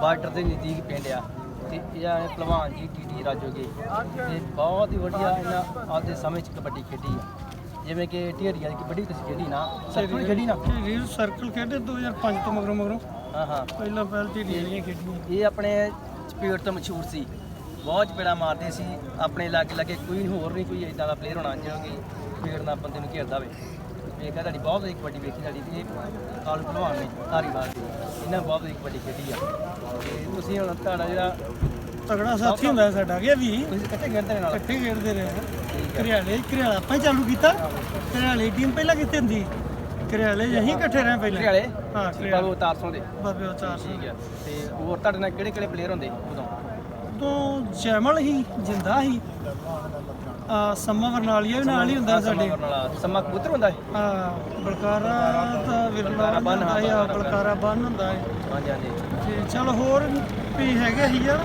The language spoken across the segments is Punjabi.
ਬਾਰਡਰ ਦੇ ਨਜ਼ਦੀਕ ਪਿੰਡ ਆ। ਤੇ ਇਹ ਆ ਪਹਿਲਵਾਨ ਜੀ ਟੀਟੀ ਰਾਜੋਗੇ ਤੇ ਬਹੁਤ ਹੀ ਵਧੀਆ ਇਹਨਾਂ ਆਪਦੇ ਸਮੇਂ 'ਚ ਕਬੱਡੀ ਖੇਡੀ ਆ। ਜਿਵੇਂ ਕਿ ਢੇਰੀਆਂ ਦੀ ਕਬੱਡੀ ਤੁਸੀਂ ਖੇਡੀ ਨਾ ਸਰਕਲ ਖੇਡੀ ਨਾ? ਰੀਲ ਸਰਕਲ ਖੇਡੇ 2005 ਤੋਂ ਮਗਰੋਂ ਮਗਰੋਂ। ਹਾਂ ਹਾਂ। ਪਹਿਲਾਂ ਪਹਿਲ ਤੇ ਰੀਲੀਆਂ ਖੇਡੀਆਂ। ਇਹ ਆਪਣੇ ਸਪੀਡ ਤੋਂ ਮਸ਼ਹੂਰ ਸੀ। ਬਹੁਤ ਚਪੇੜਾ ਮਾਰਦੇ ਸੀ। ਆਪਣੇ ਲਾਗੇ ਲਾਗੇ ਕੋਈ ਹੋਰ ਨਹੀਂ ਕੋਈ ਇਦਾਂ ਦਾ ਪਲੇਅਰ ਹੋਣਾ ਜਿਹੜਾ ਕਿ ਸਪੀਡ ਨਾਲ ਬੰਦੇ ਨੂੰ ਘੇਰਦਾ ਹੋਵੇ। ਵੇਖਿਆ ਤੁਹਾਡੀ ਬਹੁਤ ਵਧੀਆ ਕਬੱਡੀ ਵੇਖੀ ਤੁਹਾਡੀ ਤੇ ਕਾਲੂ ਭਲਵਾਨ ਨੇ ਧਾਰੀਵਾਲ ਦੇ। ਇਹਨਾਂ ਬਹੁਤ ਵਧੀਆ ਕਬੱਡੀ ਖੇਡੀ ਆ। ਤੇ ਤੁਸੀਂ ਹੁਣ ਤੁਹਾਡਾ ਜਿਹੜਾ ਤਗੜਾ ਸਾਥੀ ਹੁੰਦਾ ਸਾਡਾ ਗਿਆ ਵੀ। ਤੁਸੀਂ ਇਕੱਠੇ ਖੇਡਦੇ ਨੇ ਨਾਲ? ਇਕੱਠੇ ਖੇਡਦੇ ਰਹੇ ਘਰਿਆਲੇ ਘਰਿਆਲਾ ਆਪਾਂ ਹੀ ਚਾਲੂ ਕੀਤਾ। ਘਰਿਆਲੇ ਟੀਮ ਪਹਿਲਾਂ ਕਿੱਥੇ ਹੁੰਦੀ? ਘਰਿਆਲੇ ਜਹੀਂ ਇਕੱਠੇ ਰਹੇ ਪਹਿਲਾਂ। ਘਰਿਆਲੇ ਹਾਂ ਬਾਬੂ ਘਰਿਆਲੇ ਤਾਰਸੋਂ ਦੇ। ਬਾਬੇ ਉਚਾਰ ਠੀਕ ਆ। ਤੇ ਹੋਰ ਤੁਹਾਡੇ ਨਾਲ ਕਿਹੜੇ ਕਿਹੜੇ ਪਲੇਅਰ ਹੁੰਦੇ ਉਦੋਂ? ਤੋਂ ਜੈਮਲ ਹੀ ਜਿੰਦਾ ਹੀ ਸਮਾ ਵਰਨਾਲੀਆ ਵੀ ਨਾਲ ਹੀ ਹੁੰਦਾ ਸਾਡੇ। ਸਮਾਂ ਕਬੂਤਰ ਹੁੰਦਾ ਹੈ ਆ ਬਲਕਾਰਾ ਦਾ ਵਿਰਲਾ ਬੰਨ ਹੁੰਦਾ ਹੈ ਆ ਬਲਕਾਰਾ। ਬੰਨ ਹੁੰਦਾ ਹੈ ਹਾਂਜੀ ਹਾਂਜੀ। ਤੇ ਚਲ ਹੋਰ ਵੀ ਹੈਗੇ ਸੀ ਯਾਰ।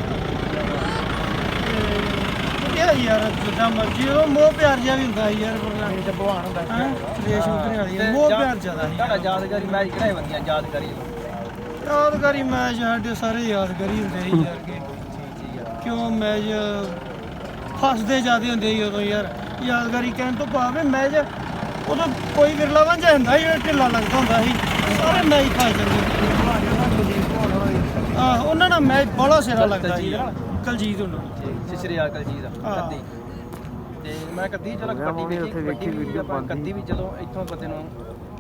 ਤੇ ਸੀ ਯਾਰ ਜਿੱਦਾਂ ਮਰਜ਼ੀ ਉਹ ਮੋਹ ਪਿਆਰ ਜਿਹਾ ਵੀ ਹੁੰਦਾ ਸੀ ਯਾਰ ਗੁਰਨਾਮ ਤੇ ਭਗਵਾਨ ਹੁੰਦਾ ਹਾਂ? ਰੇਸ਼ ਉਤਰੇ ਵਾਲੀ ਆ, ਮੋਹ ਪਿਆਰ ਜ਼ਿਆਦਾ ਸੀ ਤੁਹਾਡਾ ਯਾਦਗਾਰੀ ਮੈਚ ਕਿਹੜਾ ਹੈ ਵਧੀਆ ਯਾਦਗਾਰੀ ਯਾਦਗਾਰੀ ਮੈਚ ਸਾਡੇ ਸਾਰੇ ਯਾਦਗਾਰੀ ਹੁੰਦੇ ਸੀ ਯਾਰ। ਕਿ ਠੀਕ ਠੀਕ ਆ। ਕਿਉਂ ਮੈਚ ਫਸਦੇ ਜਾਂਦੇ ਹੁੰਦੇ ਸੀ ਉਦੋਂ ਯਾਰ। ਯਾਦਗਾਰੀ ਕਹਿਣ ਤੋਂ ਭਾਵੇਂ ਮੈਚ ਉਦੋਂ ਕੋਈ ਵਿਰਲਾ ਵਾਂਝਾ ਹੁੰਦਾ ਸੀ ਜਿਹੜਾ ਢਿੱਲਾ ਲੱਗਦਾ ਹੁੰਦਾ ਸੀ ਸਾਰੇ ਮੈਚ ਫਸ ਜਾਂਦੇ ਆ ਉਹਨਾਂ ਦਾ ਮੈਚ ਬੜਾ ਸਿਰਾ ਲੱਗਦਾ ਸੀ ਯਾਰ। ਕਲਜੀਤ ਉਹਨਾਂ ਠੀਕ ਸ੍ਰੀ ਅਕਾਲ ਜੀ ਦਾ ਹਾਂ। ਕੱਦੀ ਤੇ ਮੈਂ ਕੱਦੀ ਚਲੋ ਕਬੱਡੀ ਵੇਖੀ ਕਬੱਡੀ ਵੀ ਆਪਾਂ ਕੱਦੀ ਵੀ ਚਲੋ ਇੱਥੋਂ ਬੰਦੇ ਨੂੰ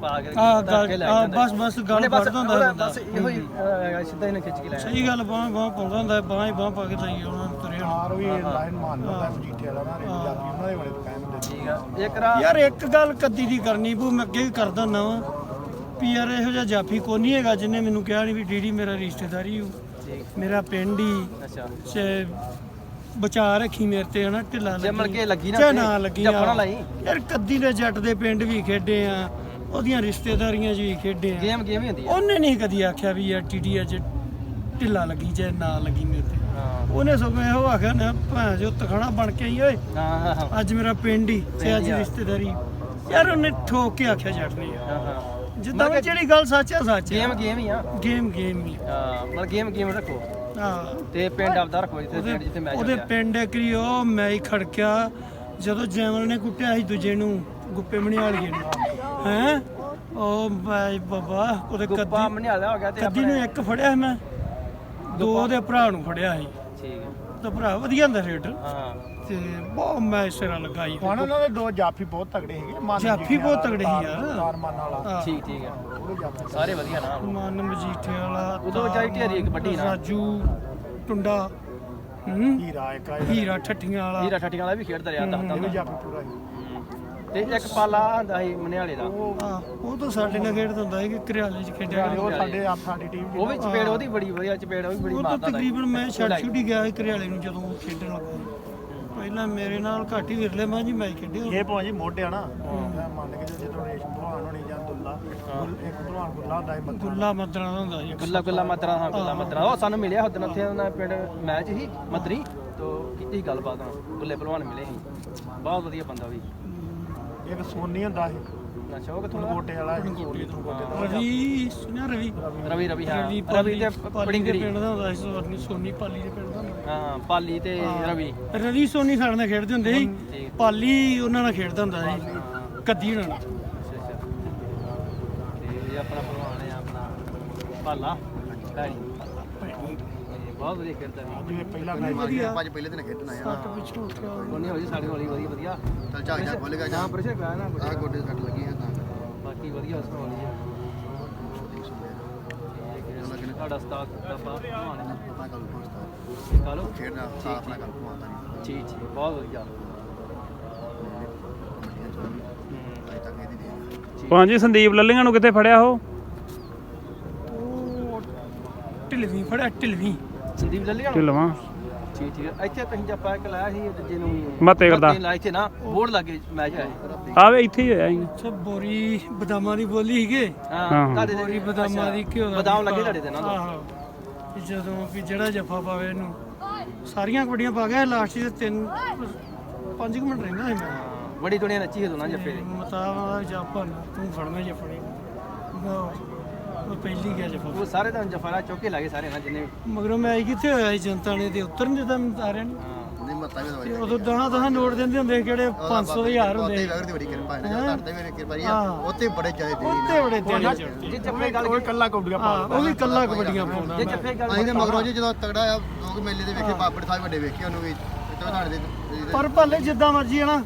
ਪਾ ਕੇ ਆ ਧਰ ਕੇ ਲੈ ਆ ਜਾਂਦਾ। ਬਸ ਬਸ ਗੱਲ ਉਹਨੇ ਬਸ ਹੁੰਦਾ ਉਹਦਾ ਬਸ ਇਹੋ ਹੀ ਅਹ, ਸਿੱਧਾ ਇਹਨੇ ਖਿੱਚ ਕੇ ਲੈ ਸਹੀ ਗੱਲ ਬਾਹ ਬਾਹ ਪਾਉਂਦਾ ਹੁੰਦਾ ਬਾਹ ਹੀ ਬਾਹ ਪਾ ਕੇ ਲਈ ਉਹਨਾਂ ਨੂੰ। ਆਰ ਵੀ ਲਾਈਨ ਮਾਨ ਹੁੰਦਾ ਮਜੀਠੇ ਵਾਲਾ ਨਾ ਪੰਜਾਬੀ ਉਹਨਾਂ ਦੇ ਬੜੇ ਕਾਇਮ ਹੁੰਦੇ ਠੀਕ ਆ। ਇੱਕ ਰਾ ਯਾਰ ਇੱਕ ਗੱਲ ਕੱਦੀ ਦੀ ਕਰਨੀ ਪਊ ਮੈਂ ਅੱਗੇ ਵੀ ਕਰਦਾ ਹੁੰਦਾ ਵਾਂ। ਯਾਰ ਇਹੋ ਜਿਹਾ ਜਾਫੀ ਕੋ ਨਹੀਂ ਹੈਗਾ ਜਿਹਨੇ ਮੈਨੂੰ ਕਿਹਾ ਨਹੀਂ ਵੀ ਡੀਡੀ ਮੇਰਾ ਰਿਸ਼ਤੇਦਾਰੀ ਹੋ ਮੇਰਾ ਪਿੰਡ ਹੀ ਅੱਛਾ। ਬਚਾ ਰੱਖੀ ਮੇਰੇ ਤੇ ਹਨਾ ਢਿੱਲਾ ਜੇ ਮਲ ਕੇ ਲੱਗੀ ਨਾ ਨਾ ਲੱਗੀ ਨਾ ਯਾਰ ਕੱਦੀ ਦੇ ਜੱਟ ਦੇ ਪਿੰਡ ਵੀ ਖੇਡੇ ਆ ਉਹਦੀਆਂ ਰਿਸ਼ਤੇਦਾਰੀਆਂ 'ਚ ਵੀ ਖੇਡੇ ਆ। ਗੇਮ ਗੇਮ ਹੀ ਹੁੰਦੀ ਆ? ਉਹਨੇ ਨਹੀਂ ਕਦੀ ਆਖਿਆ ਵੀ ਯਾਰ ਟੀਡੀ ਅੱਜ ਢਿੱਲਾ ਲੱਗੀ ਚਾਹੇ ਨਾ ਲੱਗੀ ਮੇਰੇ ਤੇ। ਉਹਨੇ ਸਗੋਂ ਇਹੋ ਆਖਿਆ ਨਾ ਭਾਂ ਜੋ ਤਖਣਾ ਬਣ ਕੇ ਆਈ ਓਏ। ਹਾਂ। ਹਾਂ ਹਾਂ ਅੱਜ ਮੇਰਾ ਪਿੰਡ ਹੀ ਤੇ ਅੱਜ ਹੀ। ਰਿਸ਼ਤੇਦਾਰੀ। ਯਾਰ ਉਹਨੇ ਠੋਕ ਕੇ ਆਖਿਆ ਜੱਟ ਨੇ ਯਾਰ। ਹਾਂ। ਜਿੱਦਾਂ ਵੀ ਜਿਹੜੀ ਗੱਲ ਸੱਚ ਆ ਸੱਚ ਗੇਮ ਗੇਮ ਹੀ ਆ। ਗੇਮ ਗੇਮ ਹੀ ਹਾਂ ਮਤਲਬ ਗੇਮ ਗੇਮ ਰੱਖੋ। ਆ ਤੇ ਪਿੰਡ ਆਪਦਾ ਰੱਖੋ ਜਿੱਥੇ ਪਿੰਡ ਜਿੱਥੇ ਮੈਚ ਉਹਦੇ ਹੁੰਦਾ ਪਿੰਡ ਕਰੀ ਉਹ ਮੈਚ ਖੜਕਿਆ। ਜਦੋਂ ਜੈਮਲ ਨੇ ਕੁੱਟਿਆ ਸੀ ਦੂਜੇ ਨੂੰ ਗੁੱਪੇ ਮਣਿਆਲੀਏ ਨੂੰ। ਹੈ? ਉਹ ਬਾਈ ਬਾਬਾ ਉਹਦੇ ਗੁੱਪਾ ਕੱਦੀ ਮਨਿਆਲਾ ਹੋ ਗਿਆ ਤੇ ਕੱਦੀ ਨੂੰ ਇੱਕ ਫੜਿਆ ਮੈਂ। ਦੋ ਉਹਦੇ ਭਰਾ ਨੂੰ ਫੜਿਆ ਸੀ। ਠੀਕ ਹੈ। ਤਾਂ ਭਰਾ ਵਧੀਆ ਹੁੰਦਾ ਰੇਡਰ ਹਾਂ। ਤੇ ਬਹੁਤ ਮੈਚ ਸਿਰਾ ਲੱਗਾ ਜੀ ਹੁਣ ਉਹਨਾਂ ਦੇ ਦੋ ਜਾਫੀ ਬਹੁਤ ਤਗੜੇ ਹੈਗੇ ਮਨ ਜਾਫੀ ਬਹੁਤ ਤਗੜੇ ਸੀ ਯਾਰ। ਤਾਰ ਮਨ ਵਾਲਾ। ਠੀਕ ਠੀਕ ਹੈ। ਸਾਰੇ ਵਧੀਆ ਨਾ ਮਨ ਮਜੀਠੇ ਵਾਲਾ ਉਦੋਂ ਜਾਈ ਢੇਰੀ ਇੱਕ ਵੱਡੀ ਨਾ। ਰਾਜੂ ਟੁੰਡਾ ਹੂੰ। ਹੀਰਾ ਇੱਕ ਹੀਰਾ ਠੱਠੀਆਂ ਵਾਲਾ। ਹੀਰਾ ਠੱਟੀਆਂ ਵਾਲਾ ਵੀ ਖੇਡਦਾ ਰਿਹਾ ਵੀ ਦਸ ਜਾਫੀ ਪੂਰਾ ਹੀ। ਤੇ ਇੱਕ ਪਾਲਾ ਹੁੰਦਾ ਸੀ ਮਨਿਆਲੇ ਦਾ। ਹਾਂ ਉਹ ਤਾਂ ਸਾਡੇ ਨਾਲ ਖੇਡਦਾ ਹੁੰਦਾ ਸੀ ਕਿ ਘਰਿਆਲੇ 'ਚ ਖੇਡਿਆ ਉਹ ਸਾਡੇ ਆਪ ਸਾਡੀ ਟੀਮ ਉਹ ਵੀ ਚਪੇੜ ਉਹਦੀ ਬੜੀ ਵਧੀਆ ਚਪੇੜ ਉਹ ਵੀ ਬੜੀ ਉਹ ਤਾਂ ਮਾਰਦਾ ਹੁੰਦਾ ਸੀ। ਤਕਰੀਬਨ ਮੈਂ ਛੱਡ ਛੁੱਟੀ ਗਿਆ ਸੀ ਘਰਿਆਲੇ ਨੂੰ ਜਦੋਂ ਉਹ ਖੇਡਣ ਲੱਗਾ। ਸੀ। ਪਹਿਲਾਂ ਮੇਰੇ ਨਾਲ ਘੱਟ ਹੀ ਵਿਰਲੇ ਮਾਂ ਜੀ ਮੈਚ ਖੇਡੇ ਇਹ ਭਾਜੀ ਮੋਢੇ ਆ ਨਾ ਮੈਂ ਮੰਨ ਕੇ ਜਦੋਂ ਰੇਸ਼ਮ ਭਲਵਾਨ ਹੋਣੀ ਜਾਂ ਦੁੱਲਾ ਗੁੱਲ- ਇੱਕ ਭਲਵਾਨ ਗੁੱਲਾ ਹੁੰਦਾ ਸੀ ਮੱਥਾ। ਗੁੱਲਾ ਮਦਰਾ ਦਾ ਹੁੰਦਾ ਸੀ ਗੁੱਲਾ ਗੁੱਲਾ ਮਤਰਾ ਹਾਂ ਗੁੱਲਾ ਮਤਰਾ ਉਹ ਸਾਨੂੰ ਮਿਲਿਆ ਉਦੋਂ ਉੱਥੇ ਉਹਨਾਂ ਦੇ ਪਿੰਡ ਮੈਚ ਸੀ ਮਤਰੀ ਤੋਂ ਕੀਤੀ ਗੱਲਬਾਤ। ਹੁਣ ਗੁੱਲੇ ਪਹਿਲਵਾਨ ਮਿਲੇ ਸੀ। ਬਹੁਤ ਵਧੀਆ ਬੰਦਾ ਵੀ ਇੱਕ ਸੋਨੀ ਹੁੰਦਾ ਸੀ ਅੱਛਾ ਉਹ ਕਿੱਥੋਂ ਦਾ? ਕੋਟੇ ਵਾਲਾ ਸੀ ਕੋਟੇ ਤੋਂ ਕੋਟੇ ਤੋਂ। ਰਵੀ ਸੁਣਿਆ ਰਵੀ? ਰਵੀ ਰਵੀ ਹਾਂ। ਰਵੀ ਰਵੀ ਤੇ ਪਾਲੀ ਦੇ ਪੜਿੰਗਰੀ ਪਿੰਡ ਦਾ ਹੁੰਦਾ ਸੀ ਸੋਨੀ ਸੋਨੀ ਪਾਲੀ ਦੇ ਪਿੰਡ ਦਾ ਹੁੰਦਾ ਸੀ। ਹਾਂ ਪਾਲੀ ਤੇ ਰਵੀ। ਰਵੀ ਸੋਨੀ ਸਾਡੇ ਨਾਲ ਖੇਡਦੇ ਹੁੰਦੇ ਸੀ। ਠੀਕ। ਪਾਲੀ ਉਹਨਾਂ ਨਾਲ ਖੇਡਦਾ ਹੁੰਦਾ ਸੀ। ਕੱਦੀ ਉਹਨਾਂ ਨਾਲ। ਅੱਛਾ ਅੱਛਾ। ਤੇ ਇਹ ਆਪਣਾ ਪਹਿਲਵਾਨ ਹੈ ਆਪਣਾ। ਪਾਲਾ ਭੈਣੀ ਤੇ ਬਹੁਤ ਵਧੀਆ ਖੇਡਦਾ ਵੀ ਜਿਵੇਂ ਪਹਿਲਾ ਮੈਚ ਵਧੀਆ। ਪੰਜ ਪਹਿਲੇ ਦਿਨ ਖੇਡਣਾ ਆ ਸੱਟ ਪਿੱਛੋਂ ਉੱਠਿਆ ਉਹਨੇ ਹੋਈ ਸਾਡੇ ਵਾਲੀ ਵਧੀਆ ਵਧੀਆ। ਚੱਲ ਝਾਕ ਜਾ ਖੁੱਲ ਗਿਆ ਜਾਂ। ਪ੍ਰੈਸ਼ਰ ਪਿਆ ਨਾ ਆਹ ਗੋਡੇ ਸੱਟ ਲੱਗੀ ਹੈ ਤਾਂ। ਬਾਕੀ ਵਧੀਆ ਉਸ ਵਾਲੀ ਹੈ। ਤੁਹਾਡਾ ਉਸਤਾਦ। ਦਾ ਆਪਣਾ ਕੱਲ ਪਹੁੰਚਦਾ ਕਾਲੋ ਖੇਡਣਾ ਆਪਣਾ ਕੱਲ ਪਹੁੰਚਦਾ ਨਹੀਂ। ਠੀਕ ਠੀਕ ਬਹੁਤ ਵਧੀਆ। ਅਜੇ ਹਾਂਜੀ ਸੰਦੀਪ ਲੱਲੀਆਂ ਨੂੰ ਕਿੱਥੇ ਫੜਿਆ ਉਹ? ਢਿਲਵੀਂ ਫੜਿਆ ਢਿਲਵੀਂ ਸੰਦੀਪ ਲੱਲੀ ਢਿਲਵਾਂ ਠੀਕ ਠੀਕ। ਹੈ। ਇੱਥੇ ਤੁਸੀਂ ਜੱਪਾ ਇੱਕ ਲਾਇਆ ਸੀ ਦੂਜੇ ਨੂੰ ਮੱਤੇ ਕਰਦਾ। ਮੱਤੇ ਲਾਇਆ ਇੱਥੇ ਨਾ ਬੋਰਡ ਲੱਗੇ ਮੈਚ ਹੈ ਆਵੇ ਇੱਥੇ ਹੀ ਹੋਇਆ ਸੀ। ਸੋ ਬੋਰੀ ਬਦਾਮਾਂ ਦੀ ਬੋਲੀ ਸੀਗੇ? ਹਾਂ ਹਾਂ। ਤੁਹਾਡੇ ਬੋਰੀ ਬਦਾਮਾਂ ਦੀ ਘਿਓ ਦਾ ਬਦਾਮ ਲੱਗੇ ਤੁਹਾਡੇ ਤੇ ਨਾ। ਆਹੋ। ਵੀ ਜਦੋਂ ਵੀ ਜਿਹੜਾ ਜੱਫਾ ਪਾਵੇ ਇਹਨੂੰ। ਸਾਰੀਆਂ ਕਬੱਡੀਆਂ ਪਾ ਗਿਆ ਲਾਸਟ 'ਚ ਤਿੰਨ ਪੰਜ ਕੁ ਮਿੰਟ ਰਹਿੰਦਾ ਸੀ ਮੈਂ ਬੜੀ ਦੁਨੀਆ ਨੱਚੀ ਹੈ ਦੋਨਾਂ ਜੱਫੇ ਦੇ। ਮਤਾਵਾ ਜੱਫਾ ਨਾ ਤੂੰ ਫੜਨਾ ਜੱਫੜੀ ਉਹ ਪਹਿਲੀ ਗਿਆ ਜਫਾ। ਉਹ ਸਾਰੇ ਤਾਂ ਜਫਾਰਾ ਚੁੱਕ ਕੇ ਲਾਗੇ ਸਾਰੇ ਨਾ ਜਿੰਨੇ ਵੀ। ਮਗਰੋਂ ਮੈਂ ਆਈ ਕਿੱਥੇ ਹੋਇਆ ਸੀ ਜਨਤਾ ਨੇ ਤੇ ਉਤਰ ਨਹੀਂ ਦਿੱਤਾ ਮੈਨੂੰ ਤਾਰਿਆਂ ਨੇ। ਹਾਂ ਨਹੀਂ ਮੱਤਾ ਵੀ ਦਵਾਈ ਤੇ ਉਦੋਂ ਦਹਾਂ ਦਹਾਂ ਨੋਟ ਦਿੰਦੇ ਹੁੰਦੇ ਸੀ ਕਿਹੜੇ 500 ਦੇ ਹਜ਼ਾਰ ਹੁੰਦੇ ਉੱਤੇ ਸੀ। ਵਗਰ ਦੀ ਬੜੀ ਕਿਰਪਾ ਹੈ ਨਾ ਤੁਹਾਡੇ ਮੇਰੇ ਕਿਰਪਾ ਰਹੀ ਆ। ਹਾਂ। ਉੱਤੇ ਬੜੇ ਜਾਇ ਦੇ ਉੱਤੇ ਬੜੇ ਦੇਣੇ ਚੜਦੇ ਜੇ ਜੱਫੇ ਗੱਲ ਉਹ ਇਕੱਲਾ ਕੌਡੀਆਂ ਹਾਂ ਉਹ ਵੀ ਕੱਲਾ ਕਬੱਡੀਆਂ ਪਾਉਂਦਾ ਜੇ ਮੈਂ। ਜੱਫੇ ਗੱਲ ਅਸੀਂ ਤੇ ਮਗਰੋਂ ਜੀ ਜਦੋਂ ਤਗੜਾ ਆ ਲੋਕ ਮੇਲੇ ਦੇ ਵੇਖੇ ਬਾਪੜ ਸਾਹਿਬ ਵੱਡੇ ਵੇਖੇ ਉਹਨੂੰ ਵੀ। ਤੇ ਤੁਹਾਡੇ ਦੇ ਪਰ ਭਲੇ ਜਿੱਦਾਂ ਮਰਜ਼ੀ ਹੈ ਨਾ।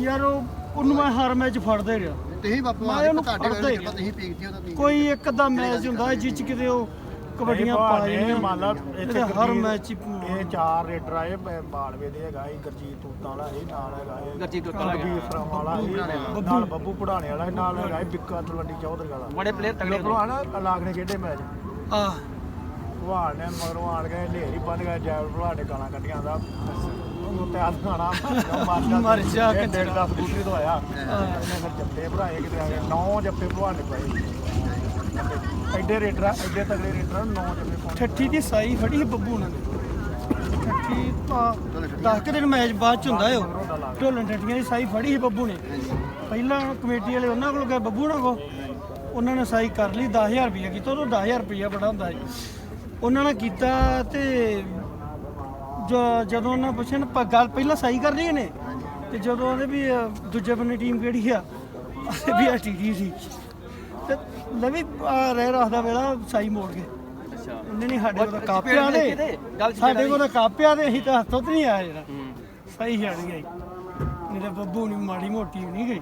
ਯਾਰ ਉਹ ਉਹਨੂੰ ਮੈਂ ਹਰ ਮੈਚ ਫੜਦਾ ਹੀ ਰਿਹਾ। ਤੁਸੀਂ ਬਾਪੂ ਮੈਂ ਉਹਨੂੰ ਤੁਹਾਡੇ ਤੁਸੀਂ ਕੋਈ ਇੱਕ ਅੱਧਾ ਮੈਚ ਹੁੰਦਾ ਹੈ ਜਿਸ 'ਚ ਕਿਤੇ ਉਹ ਕਬੱਡੀਆਂ ਪਾ ਇਹ ਮੰਨ ਲਾ ਇੱਥੇ ਇਹਦੇ ਹਰ ਗੁਰਜੀਤ- ਮੈਚ 'ਚ ਹੀ ਇਹ ਚਾਰ ਰੇਡਰ ਆਏ ਬ- ਬਾਲਵੇ ਦੇ ਹੈਗਾ ਇਹ ਗਰਜੀਤ ਤੂਤਾਂ ਵਾਲਾ ਇਹ ਨਾਲ ਹੈਗਾ ਇਹ। ਗੁਰਜੀਤ ਤੂਤਾਂ ਵਾਲਾ ਇਹ ਨਾਲ ਬੱਬੂ ਪੜਾਣੇ ਵਾਲਾ ਇਹ ਨਾਲ ਹੈਗਾ ਇਹ ਬਿੱਕਾ ਤਲਵੰਡੀ ਚੌਧਰੀ ਵਾਲਾ। ਬੜੇ ਪਲੇਅਰ ਤਗੜੇ ਭਲਵਾਨ ਅਲਾਗ ਨੇ ਖੇਡੇ ਮੈਚ। ਆ ਭਲਵਾਨ ਨੇ ਮਗਰੋਂ ਆਣ ਕੇ ਨੇਰੀ ਬੰਨ ਗਿਆ ਜੈ ਭਲਵਾਨ ਨੇ ਗਾਲਾਂ ਕੱਢੀਆਂ ਦਾ। ਉਹ ਤੇ ਆਦ ਖਾਣਾ ਮਰ ਜਾ ਇਹ ਕੰਜਰਾ। ਡੇਢ ਦਾ ਸਕੂਟਰੀ ਤੋਂ ਆਇਆ। ਉਹਨੇ ਫਿਰ ਜੱਫੇ ਭਰਾਏ ਕਿਤੇ ਆ ਗਏ ਨੌ ਜੱਫੇ ਭਲਵਾਨ ਨੇ ਪਾਏ। ਐਡੇ ਰੇਡਰ ਆ, ਐਡੇ ਤਗੜੇ ਰੇਡਰ ਨੌ ਜੱਫੇ ਪਾਉਣੇ ਠੱਠੀ ਦੀ ਸਾਈ ਫੜੀ ਸੀ ਬੱਬੂ ਉਹਨਾਂ ਨੇ ਠੱਠੀ ਤਾਂ 10 ਦਿਨ ਮੈਚ ਬਾਅਦ ਚ ਹੁੰਦਾ ਏ ਉਹ। ਢੋਲਣ ਠੱਠੀਆਂ ਦੀ ਸਾਈ ਫੜੀ ਸੀ ਬੱਬੂ ਨੇ। ਪਹਿਲਾਂ ਕਮੇਟੀ ਵਾਲੇ ਉਹਨਾਂ ਕੋਲ ਗਏ ਬੱਬੂ ਨਾਲ ਕੋ ਉਹਨਾਂ ਨੇ ਸਾਈ ਕਰ ਲਈ 10000 ਰੁਪਏ ਕੀਤਾ ਉਦੋਂ 10000 ਰੁਪਏ ਬੜਾ ਹੁੰਦਾ ਉਹਨਾਂ ਨੇ ਕੀਤਾ ਤੇ ਜ- ਜਦੋਂ ਉਹਨਾਂ ਪੁੱਛਿਆ ਨਾ ਪ- ਗੱਲ ਪਹਿਲਾਂ ਸਾਈ ਕਰ ਲਈ ਨੇ ਤੇ ਜਦੋਂ ਉਹਦੇ ਵੀ ਅ, ਦੂਜੇ ਬੰਨੇ ਟੀਮ ਕਿਹੜੀ ਆ ਅਸੀਂ ਵੀ ਟੀਡੀ ਸੀ। ਤੇ ਲਵੀ ਰਹਿ ਰੱਖਦਾ ਵੇਲਾ ਸਾਈ ਮੋੜ ਕੇ। ਅੱਛਾ। ਉਹਨੇ ਨਹੀਂ ਸਾਡੇ ਕੋਲ ਕਾਪਿਆਂ ਦੇ ਗੱਲ ਚ ਸਾਡੇ ਕੋਲ ਕਾਪਿਆਂ ਦੇ ਅਸੀਂ ਤਾਂ ਹੱਥੋਂ ਤੇ ਨਹੀਂ ਆਇਆ ਜਿਹੜਾ ਸਹੀ ਛੜ ਗਈ ਨਹੀਂ ਤਾਂ ਬੱਬੂ ਨਹੀਂ ਮਾੜੀ ਮੋਟੀ ਨਹੀਂ ਗਈ।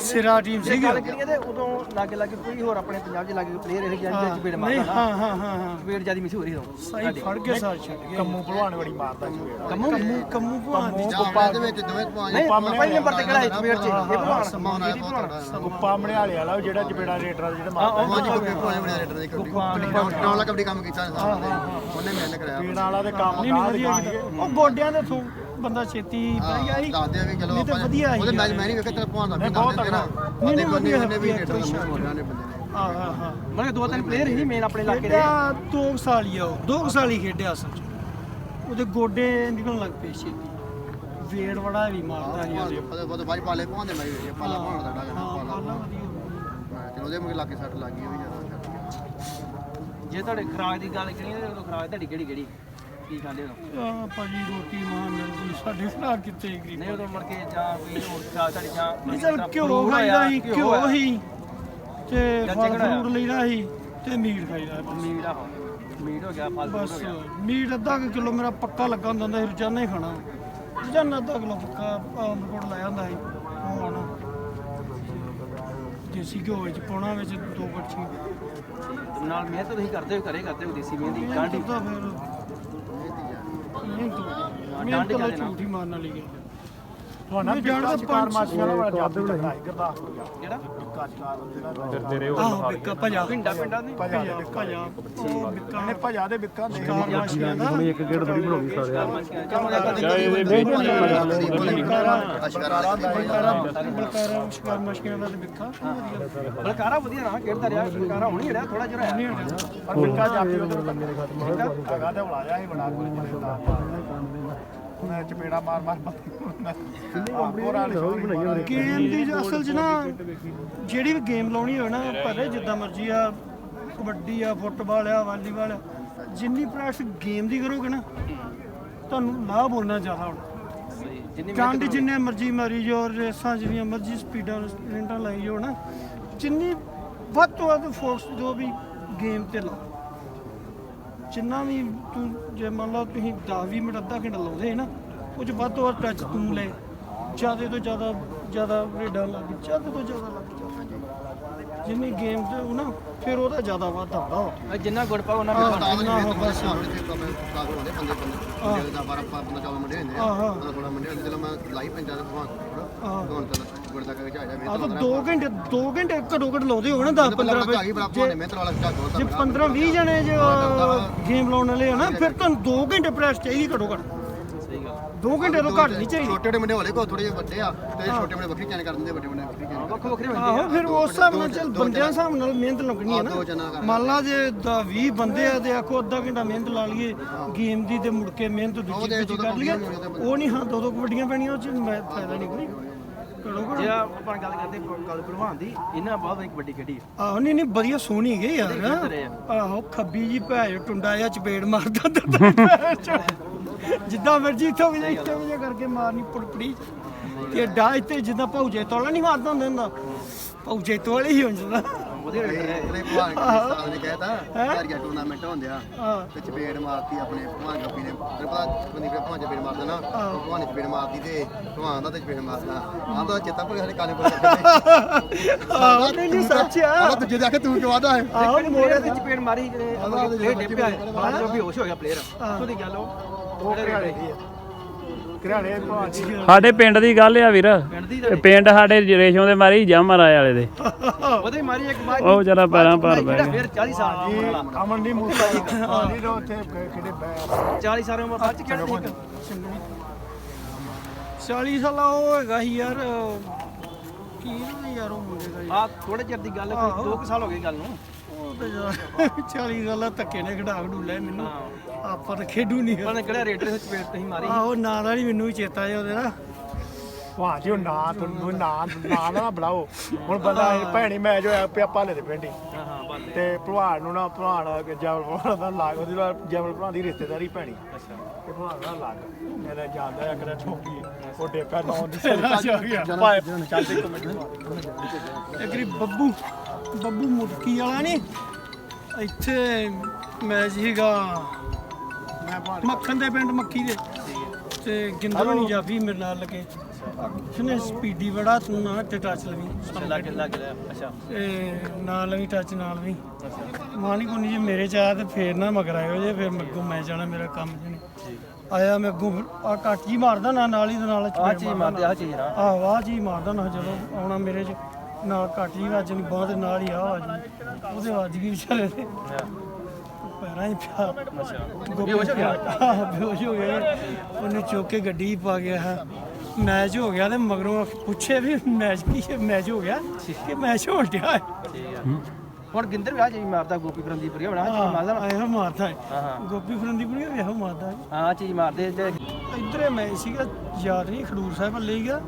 ਸਿਰਾ ਟੀਮ ਜੇ ਸੀਗੀ ਗੱਲ ਕਰੀਏ ਤੇ ਉਦੋਂ ਲਾਗੇ ਲਾਗੇ ਕੋਈ ਹੋਰ ਆਪਣੇ ਪੰਜਾਬ 'ਚ ਲਾਗੇ ਪਲੇਅਰ ਇਹ ਹਾਂ, ਚਪੇੜ ਨਹੀਂ ਮਾਰਦਾ ਹਾਂ ਹਾਂ ਹਾਂ ਹਾਂ। ਚਪੇੜ ਜਿਆਦੀ ਮਸ਼ਹੂਰ ਹੀ ਹੋ ਸਹੀ ਫੜ ਕੇ ਸਾਥ ਛੱਡ ਗਿਆ। ਕੰਮੂ ਭਲਵਾਨ ਬੜੀ ਮਾਰਦਾ ਸੀ ਕੰਮੂ ਕੰਮੂ ਕੰਮੂ ਭਵਾਨ ਦੀ ਜਾਂ ਦੇ ਵਿੱਚ ਦੋਵੇਂ ਪਾਣੀ ਨਹੀਂ ਪਹਿਲੇ ਨੰਬਰ ਤੇ ਕਿਹੜਾ ਹੈ ਚਪੇੜ 'ਚ। ਇਹ ਭਲਵਾਨ। ਬਹੁਤ ਤਗੜਾ ਗੁੱਪਾ ਮਣਿਆਲੇ ਵਾਲਾ ਉਹ ਜਿਹੜਾ ਚਪੇੜਾ ਰੇਡਰ ਜਿਹੜਾ ਮਾਰਦਾ ਉਹ ਜੀ ਕੋਈ ਕੋਈ ਬਣਾ ਰੇਡਰ ਦੀ ਕਬੱਡੀ। ਟਾਉਣ ਵਾਲਾ ਕਬੱਡੀ ਕੰਮ ਕੀਤਾ ਸਾਰਾ ਉਹਨੇ ਮਿਹਨਤ ਕਰਾਇਆ ਪੀਣ ਵਾਲਾ ਤੇ ਕੰਮ ਨਹੀਂ ਨਹੀਂ ਵਧੀਆ ਕੀਤਾ। ਉਹ ਗੋਡਿਆਂ ਦੇ ਥੂ ਬੰਦਾ ਛੇਤੀ ਪੈ ਗਿਆ ਸੀ ਵੀ ਚਲੋ ਨਹੀਂ ਤਾਂ ਵਧੀਆ ਸੀ ਉਹਦੇ ਮੈਚ। ਮੈਂ ਨਹੀਂ ਵੇਖਿਆ ਤੇਰਾ ਭਾਣ ਦਾ ਬਹੁਤ ਨਾ ਨਹੀਂ, ਨਹੀਂ, ਬੰਦੇ ਵਧੀਆ, ਉਹਨੇ ਵੀ ਮੂੰਹ ਨੇ ਬੰਦੇ ਨੇ ਹਾਂ ਹਾਂ ਹਾਂ ਮਤਲਬ ਦੋ ਤਿੰਨ ਪਲੇਅਰ ਹੀ ਮੇਨ ਆਪਣੇ ਇਲਾਕੇ ਦੇ ਖੇਡਿਆ ਦੋ ਕੁ ਸਾਲ ਹੀ ਆ ਉਹ ਦੋ ਕੁ ਸਾਲ ਹੀ ਖੇਡਿਆ ਅਸਲ ਚ ਉਹਦੇ ਗੋਡੇ ਨਿਕਲਣ ਲੱਗ ਪਏ ਛੇਤੀ ਵੇੜ ਬੜਾ ਵੀ ਮਾਰਦਾ ਸੀ ਉਹਦੇ ਉਹਦੇ ਬਹੁਤ ਬਾਈ ਪਾਲੇ ਪਾਉਂਦੇ ਮੈਂ ਵੀ ਪਾਲਾ ਪਾਉਣ ਦਾ ਹਾਂ ਪਾਲਾ ਪਾਲਾ ਵਧੀਆ ਚਲੋ ਉਹਦੇ ਮੁਕੇ ਲੱਗੇ ਸੱਟ ਲੱਗੀ ਉਹ ਵੀ ਜ਼ਿਆਦਾ ਜੇ ਤੁਹਾਡੇ ਖਰਾਕ ਦੀ ਗੱਲ ਕਰੀਏ ਤੇ ਉਦੋਂ ਖਰਾਕ ਤੁਹਾਡੀ ਕਿਹੜੀ ਕਿਹੜੀ ਕੀ ਖਾਂਦੇ ਹੋ? ਆ ਭਾਜੀ ਰੋਟੀ ਮਾਂ ਮਿਲਦੀ ਸਾਡੇ ਖੜਾ ਕਿੱਥੇ ਗਰੀ ਨਹੀਂ ਉਦੋਂ ਮੁੜ ਕੇ ਜਾਂ ਕੋਈ ਹੋਰ ਖਰਾਕ ਤੁਹਾਡੀ ਜਾਂ ਨਹੀਂ ਚਲ ਘਿਓ ਖਾਈਦਾ ਸੀ ਘਿਓ ਹੀ ਤੇ ਫਲ। ਫਰੂਟ ਲਈਦਾ ਸੀ ਤੇ ਮੀਟ ਖਾਈਦਾ। ਮੀਟ ਆ ਮੀਟ ਹੋ ਗਿਆ ਫਲ ਬਸ ਮੀਟ ਅੱਧਾ ਕਿਲੋ ਮੇਰਾ ਪੱਕਾ ਲੱਗਾ ਹੁੰਦਾ ਹੁੰਦਾ ਸੀ ਰੋਜ਼ਾਨਾ ਹੀ ਖਾਣਾ। ਰੋਜ਼ਾਨਾ ਅੱਧਾ ਕਿਲੋ ਪੱਕਾ ਆਮਕੋਟ ਲਾਇਆ ਹੁੰਦਾ ਸੀ ਉਹ ਆਉਣਾ ਦੇਸੀ ਘਿਓ ਵਿੱਚ ਪਾਉਣਾ ਵਿੱਚ ਦੋ ਕੜਛੀ। ਨਾਲ ਮਿਹਨਤ ਤੁਸੀਂ ਕਰਦੇ ਹੋ ਘਰੇ ਕਰਦੇ ਹੋ ਦੇਸੀ ਮਿਹਨਤ ਦੀ ਕਾਂਡੀ? ਤਾਂ ਫਿਰ ਜ਼ਿਆਦੇ ਨਾ। ਝੂਠ ਹੀ ਮਾਰਨ ਵਾਲੀ ਗੱਲ ਬਿੱਕਾ ਚਕਾਰ ਪੰਜ- ਮਾਸੀਆਂ ਦਾ ਬੜਾ ਜਾਦੂ ਲੱਗਾ ਸੀ ਗੁਰਦਾਸਪੁਰ ਦਾ ਜਿਹੜਾ ਬਿੱਕਾ ਚਕਾਰ ਜਿਹੜਾ ਆਹੋ ਬਿੱਕਾ ਭਜਾ। ਪਿੰਡਾ ਪਿੰਡਾ ਦੀ ਭਜਾ ਦੇ। ਬਿੱਕਾ ਉਹ ਨੇ ਭਜਾ ਦੇ ਬਿੱਕਾ ਦੇ ਕਾਰ ਮਾਸ਼ੀਆਂ ਦਾ। ਇੱਕ ਗੇੜ ਬੜੀ ਬਣਾਉਂਦੀ ਸਾਰੇ। ਅਸ਼ਕਰਾ ਬਲਕਾਰਾ ਸ਼ਿਕਾਰ ਮਾਸ਼ੀਆਂ ਦਾ ਬਿੱਕਾ ਬਲਕਾਰਾ ਵਧੀਆ। ਨਾ ਖੇਡਦਾ ਰਿਹਾ। ਬਲਕਾਰਾ ਹੁਣੀ ਜਿਹੜਾ ਥੋੜਾ ਜਿਹਾ ਪਰ ਬਿੱਕਾ ਜਾਤੀ ਉਹਦੇ ਬੰਦੇ ਦੇ ਖਤਮ ਹੈਗਾ ਤੇ ਬੁਲਾਇਆ ਸੀ ਬੜਾ ਕੁਝ ਬਣਦਾ ਮੈਂ ਚਪੇੜਾ ਮਾਰ ਮਾਰ ਵਾਲੀ ਬਣਾਈ ਗੇਮ ਦੀ ਅਸਲ 'ਚ ਨਾ ਜਿਹੜੀ ਵੀ ਗੇਮ ਲਾਉਣੀ ਹੋਵੇ ਨਾ ਭਾਵੇਂ ਜਿੱਦਾਂ ਮਰਜ਼ੀ ਆ ਕਬੱਡੀ ਆ ਫੁੱਟਬਾਲ ਆ ਵਾਲੀਬਾਲ ਆ ਜਿੰਨੀ ਪ੍ਰੈਕਟਿਸ ਗੇਮ ਦੀ ਕਰੋਗੇ ਨਾ ਤੁਹਾਨੂੰ ਲਾਭ ਹੋਣਾ ਜ਼ਿਆਦਾ ਹੋਣਾ। ਜਿੰਨੀ ਡੰਡ ਜਿੰਨੇ ਮਰਜ਼ੀ ਮਾਰੀ ਜੋ ਰੇਸਾਂ ਜਿੰਨੀਆਂ ਮਰਜ਼ੀ ਸਪੀਡਾਂ ਸਪ੍ਰਿੰਟਾਂ ਲਾਈ ਜੋ ਨਾ ਜਿੰਨੀ ਵੱਧ ਤੋਂ ਵੱਧ ਫੋਰਸ ਜੋ ਵੀ ਗੇਮ ਤੇ ਲਾਓ। ਜਿੰਨਾ ਵੀ ਤੂੰ ਜੇ ਮੰਨ ਲਓ ਤੁਸੀਂ 10 20 ਮਿੰਟ ਅੱਧਾ ਘੰਟਾ ਲਾਉਂਦੇ ਨਾ ਉਹ 'ਚ ਵੱਧ ਤੋਂ ਵੱਧ ਟੱਚ ਤੂੰ ਲੈ ਜ਼ਿਆਦਾ ਤੋਂ ਜ਼ਿਆਦਾ ਜ਼ਿਆਦਾ ਰੇਡਾਂ ਲੱਗ ਜ਼ਿਆਦਾ ਤੋਂ ਜ਼ਿਆਦਾ ਲੱਗ ਜਾ। ਜਿੰਨੀ ਗੇਮ ਤੇ ਉਹ ਨਾ ਫਿਰ ਉਹਦਾ ਜ਼ਿਆਦਾ ਵਾਧਾ ਹੁੰਦਾ। ਜਿੰਨਾ ਗੁੜ ਪਾਓ ਉਹਨਾਂ ਨਾ ਹੋ ਬਸ ਬੰਦੇ ਬੰਦੇ ਬੰਦੇ ਦਾ ਬਾਰਾ ਬੰਦਾ ਚਾਵਲ ਮੰਡੇ ਹੁੰਦੇ ਆਹ, ਆ ਆਹ। ਥੋੜਾ ਮੰਡੇ ਹੁੰਦੇ ਮੈਂ ਲਾਈਵ ਪੈਂਦਾ ਤੇ ਭਾਂ ਆਹ। ਹੁਣ ਤਾਂ ਗੁੜ ਦਾ ਕਹਿ ਜਾਇਆ ਆ ਤਾਂ 2 ਘੰਟੇ 2 ਘੰਟੇ ਘੱਟੋ ਘੱਟ ਲਾਉਂਦੇ ਹੋਣ 10 15 15 ਵੀ ਬੜਾ ਭਾਣੇ ਮਿਹਨਤ ਵਾਲਾ ਝਾਕ ਜੇ 15 20 ਜਣੇ ਜੇ ਗੇਮ ਲਾਉਣ ਵਾਲੇ ਆ ਨਾ ਫਿਰ ਤੁਹਾਨੂੰ 2 ਘੰਟੇ ਪ੍ਰੈਸ ਚਾਹੀਦੀ ਘੱਟੋ ਘੱਟ। ਸਹੀ ਗੱਲ। 2 ਘੰਟੇ ਤੋਂ ਘੱਟ ਨਹੀਂ ਚਾਹੀਦੀ। ਛੋਟੇ ਛੋਟੇ ਮੁੰਡੇ ਹੋਲੇ ਕੋ ਥੋੜੇ ਜਿਹੇ ਵੱਡੇ ਆ ਤੇ ਛੋਟੇ ਮੁੰਡੇ ਵੱਖਰੀ ਚੈਨ ਕਰ ਦਿੰਦੇ ਵੱਡੇ ਮੁੰਡੇ ਵੱਖਰੀ ਚੈਨ ਵੱਖੋ ਵੱਖਰੇ ਹੁੰਦੇ ਆਹੋ ਫਿਰ ਉਸ ਹਿਸਾਬ ਨਾਲ ਚੱਲ ਬੰਦਿਆਂ ਦੇ ਹਿਸਾਬ ਨਾਲ ਮਿਹਨਤ ਲੱਗਣੀ ਹੈ ਨਾ। ਮੰਨ ਲਾ ਜੇ 20 ਬੰਦੇ ਆ ਤੇ ਆਖੋ ਅੱਧਾ ਘੰਟਾ ਮਿਹਨਤ ਲਾ ਲਈਏ ਗੇਮ ਦੀ ਤੇ ਮੁੜ ਕੇ ਮਿਹਨਤ ਦੂਜੀ ਕਰ ਲਈਏ। ਉਹ ਨਹੀਂ ਹਾਂ ਦੋ ਦੋ ਕਬੱਡੀਆਂ ਪੈਣੀਆਂ ਉਹ ਚ ਮੈਂ ਫਾਇਦਾ ਨਹੀਂ ਕੋਈ। ਜੇ ਆਪਾਂ ਗੱਲ ਕਰਦੇ ਗੱਲ ਭਲਵਾਨ ਦੀ ਇਹਨਾਂ ਬਹੁਤ ਇੱਕ ਵੱਡੀ ਖੇਡੀ ਹੈ ਆਹੋ ਨਹੀਂ ਨਹੀਂ ਵਧੀਆ ਸੋਹਣੀ ਗਈ ਯਾਰ। ਆਹੋ ਖੱਬੀ ਜੀ ਭੈ ਟੁੰਡਾ ਜਾਂ ਚਪੇੜ ਮਾਰਦਾ ਤਾਂ ਜਿੱਦਾਂ ਮਰਜ਼ੀ ਇੱਥੋਂ ਵੀ ਇੱਥੇ ਵੀ ਕਰਕੇ ਮਾਰਨੀ ਪੁੜਪੜੀ। ਤੇ ਡਾ ਇੱਥੇ ਜਿੱਦਾਂ ਭੌਜੇ ਤੋਲਾ ਨਹੀਂ ਮਾਰਦਾ ਹੁੰਦਾ ਹੁੰਦਾ। ਭੌਜੇ ਤੋਲੇ ਹੀ ਹੋ ਜਾਂਦਾ ਵਧੀਆ ਰੇਡਰ ਹੈ ਇਹਨੇ ਭਗਵਾਨ ਕੇ ਸਾਹ ਨੇ ਕਹਿਤਾ ਹੈਂ? ਘਰ ਗਿਆ ਟੂਰਨਾਮੈਂਟ ਹੁੰਦਿਆ ਹਾਂ ਤੇ ਚਪੇੜ ਮਾਰਤੀ ਆਪਣੇ ਭਗਵਾਨ ਗੱਪੀ ਨੇ। ਤੈਨੂੰ ਪਤਾ ਬੰਦੀ ਫਿਰ ਭਗਵਾਨ ਚਪੇੜ ਮਾਰਦਾ ਨਾ ਹਾਂ। ਭਗਵਾਨ ਨੇ ਚਪੇੜ ਮਾਰਦੀ ਤੇ ਭਗਵਾਨ ਦਾ ਤੇ ਚਪੇੜ ਮਾਰਦਾ ਆਂਦਾ ਚੇਤਾ ਭਗ ਸਾਡੇ ਕਾਲੇ ਕੋਲ ਕਰਦੇ ਆਹੋ ਨਹੀਂ ਨਹੀਂ ਸੱਚ ਆ। ਆਹ ਦੂਜੇ ਦੇ ਕੇ ਤੂੰ ਕਿਉਂ ਆਦਾ ਹੈ? ਆਹੋ ਮੋੜੇ ਮੋੜੇ ਤੇ ਚਪੇੜ ਮਾਰੀ ਪਲੇਅਰ ਡਿੱਪਿਆ ਬਾਅਦ ਵਿੱਚ ਬੇਹੋਸ਼ ਹੋ ਗਿਆ ਪਲੇਅਰ ਉਹਦੀ ਗੱਲ ਉਹ ਉਹ ਘਰਿਆਲੇ ਦੀ ਹੈ। ਸਾਡੇ ਪਿੰਡ ਦੀ ਗੱਲ ਆ ਵੀਰ। ਪਿੰਡ ਦੀ ਇਹ ਪਿੰਡ ਸਾਡੇ ਰੇਸ਼ੋਂ ਦੇ ਮਾਰੀ ਜਮਾ ਰਾਏ ਵਾਲੇ ਦੇ। ਉਹਦੇ ਮਾਰੀ ਇੱਕ ਬਾਅਦ ਉਹ ਵਿਚਾਰਾ ਪੈਰਾਂ ਭਾਰ ਗਿਆ। ਫਿਰ 40 ਸਾਲ ਦੀ ਉਮਰ ਵਾਲਾ। ਅਮਨ ਦੀ ਮੂਸਾ ਜੀ। ਪਾਣੀ ਰੋ ਉੱਥੇ ਕਿਹੜੇ ਬੈ 40 ਸਾਲ ਉਮਰ ਬਾਅਦ ਚ ਖੇਡਦੀ ਇੱਕ 40 ਸਾਲਾ ਉਹ ਹੈਗਾ ਸੀ ਯਾਰ ਕੀ ਨਾ ਯਾਰ ਉਹ ਮੁੰਡੇ ਦਾ ਯਾਰ। ਆ ਥੋੜੇ ਚਿਰ ਦੀ ਗੱਲ ਹੈ 2 ਸਾਲ ਹੋ ਗਏ ਗੱਲ ਨੂੰ। ਉਹ ਤੇ ਯਾਰ 40 ਸਾਲਾ ਧੱਕੇ ਨੇ ਖੜਾ ਖੜੂ ਲੈ ਮੈਨੂੰ ਆਪਾਂ ਤਾਂ ਖੇਡੂ ਨਹੀਂ ਉਹਨਾਂ ਨੇ ਕਿਹੜਾ ਰੇਡਰ ਵਿੱਚ ਚਪੇੜ ਤੇ ਹੀ ਮਾਰੀ ਆਹੋ ਨਾਂ ਦਾ ਨਹੀਂ ਮੈਨੂੰ ਵੀ ਚੇਤਾ ਜਿਹਾ ਉਹਦੇ ਦਾ। ਭਾਣ ਜੀ ਉਹ ਨਾਂ ਤੁਹਾਨੂੰ ਨਾਂ ਨਾਂ ਨਾ ਬੁਲਾਓ ਹੁਣ ਬੰਦਾ ਇਹ ਭੈਣੀ ਮੈਚ ਹੋਇਆ ਪਿਆ ਪਾਲੇ ਦੇ ਪਿੰਡ ਹੀ। ਹਾਂ ਹਾਂ ਬਾਲੇ ਤੇ ਭਲਵਾਨ ਨੂੰ ਨਾ ਭਲਵਾਨ ਭਲਵਾਨ ਦਾ ਲਾਗ ਉਹਦੀ ਨਾਲ ਭਲਵਾਨ ਦੀ ਰਿਸ਼ਤੇਦਾਰੀ ਭੈਣੀ। ਅੱਛਾ। ਤੇ ਭਲਵਾਨ ਦਾ ਲਾਗ। ਇਹਦਾ ਜਾਂਦਾ ਹੈ ਕਿਹੜਾ ਠੋਕੀ ਉਹ ਡੇਕਾ ਨੌ ਦੀ ਆ ਗਿਆ। ਭਾਏ ਚੱਲ ਇੱਕ ਮਿੰਟ ਇੱਕ ਵਾਰੀ ਬੱਬੂ ਬੱਬੂ ਮੁਟਕੀ ਵਾਲਾ ਨਹੀਂ ਇੱਥੇ ਮੈਚ ਸੀਗਾ ਮੱਖਣ ਦੇ ਪਿੰਡ ਮੱਖੀ ਦੇ। ਤੇ ਗਿੰਦਰ ਹੋਣੀ ਜਾਫੀ ਮੇਰੇ ਨਾਲ ਲੱਗੇ। ਉਸਨੇ ਸਪੀਡੀ ਬੜਾ ਤੂੰ ਨਾ ਤੇ ਟੱਚ ਲਵੀ। ਲੱਗ ਲੱਗ ਅੱਛਾ। ਤੇ ਨਾਲ ਵੀ ਟੱਚ ਨਾਲ ਵੀ ਮਾਨੀ ਕੋਨੀ ਜੇ ਮੇਰੇ ਚ ਆਇਆ ਤੇ ਫੇਰ ਨਾ ਮਗਰ ਆਇਓ ਜੇ ਫੇਰ ਮੱਗੂ ਮੈਂ ਜਾਣਾ ਮੇਰਾ ਕੰਮ ਜਣੇ ਆਇਆ ਮੈਂ ਅੱਗੋਂ ਆ ਕੱਟ ਮਾਰਦਾ ਨਾ ਨਾਲ ਹੀ ਦੇ ਨਾਲ ਆ ਚੀਜ਼ ਮਾਰਦੇ। ਆ ਚੀਜ਼ ਨਾ। ਆਹ ਵਾਹ ਜੀ ਮਾਰਦਾ ਨਾ ਜਦੋਂ ਆਉਣਾ ਮੇਰੇ ਚ। ਨਾਲ ਕੱਟ ਜੀ ਵੱਜਣੀ ਬਾਹ ਦੇ ਨਾਲ ਹੀ ਆ ਵੱਜਣੀ ਉਹਦੇ ਵੱਜ ਗਈ ਵਿਚਾਰੇ ਦੇ। ਪੈਰਾਂ ਹੀ ਪਿਆ। ਬੇਹੋਸ਼ ਹੋ ਗਿਆ? ਬੇਹੋਸ਼ ਹੋ ਗਿਆ। ਉਹਨੇ ਚੁੱਕ ਕੇ ਗੱਡੀ ਪਾ ਗਿਆ ਹੈ ਮੈਚ ਹੋ ਗਿਆ ਤੇ ਮਗਰੋਂ ਪੁੱਛੇ ਵੀ ਮੈਚ ਕੀ ਹੈ ਮੈਚ ਹੋ ਗਿਆ ਕਿ ਮੈਚ ਹੋ। ਗਿਆ ਹੁਣ ਗਿੰਦਰ ਵੀ ਆ ਚੀਜ਼ ਮਾਰਦਾ ਗੋਪੀ ਫਰੰਦੀ ਪੁਰੀਆ ਬਣਾ ਚੀਜ਼ ਮਾਰਦਾ। ਆਇਆ ਮਾਰਦਾ ਗੋਪੀ ਫਰੰਦੀ ਕੁੜੀ ਵੀ ਇਹੋ ਮਾਰਦਾ ਹੈ। ਚੀਜ਼ ਮਾਰਦੇ ਤੇ ਇੱਧਰੇ ਮੈਚ ਸੀਗਾ ਯਾਦ ਨਹੀਂ ਖਡੂਰ ਸਾਹਿਬ ਵੱਲੇ ਹੀਗਾ